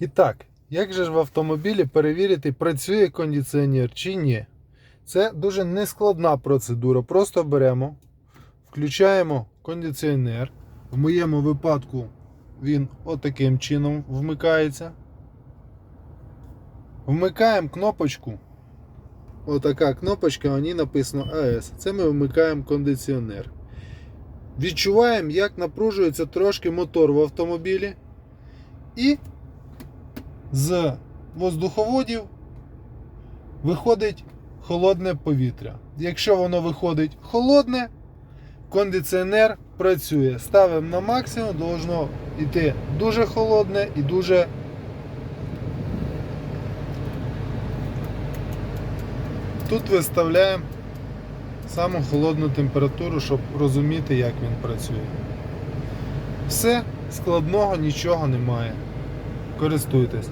І так, як же ж в автомобілі перевірити, працює кондиціонер чи ні? Це дуже нескладна процедура. Просто беремо, включаємо кондиціонер. В моєму випадку він отаким чином вмикається. Вмикаємо кнопочку. Отака кнопочка, на ній написано АЕС. Це ми вмикаємо кондиціонер. Відчуваємо, як напружується трошки мотор в автомобілі. І з воздуховодів виходить холодне повітря. Якщо воно виходить холодне, кондиціонер працює. Ставимо на максимум, должно йти дуже холодне і дуже. Тут виставляємо саму холодну температуру, щоб розуміти, як він працює. Все складного нічого немає. Користуйтесь.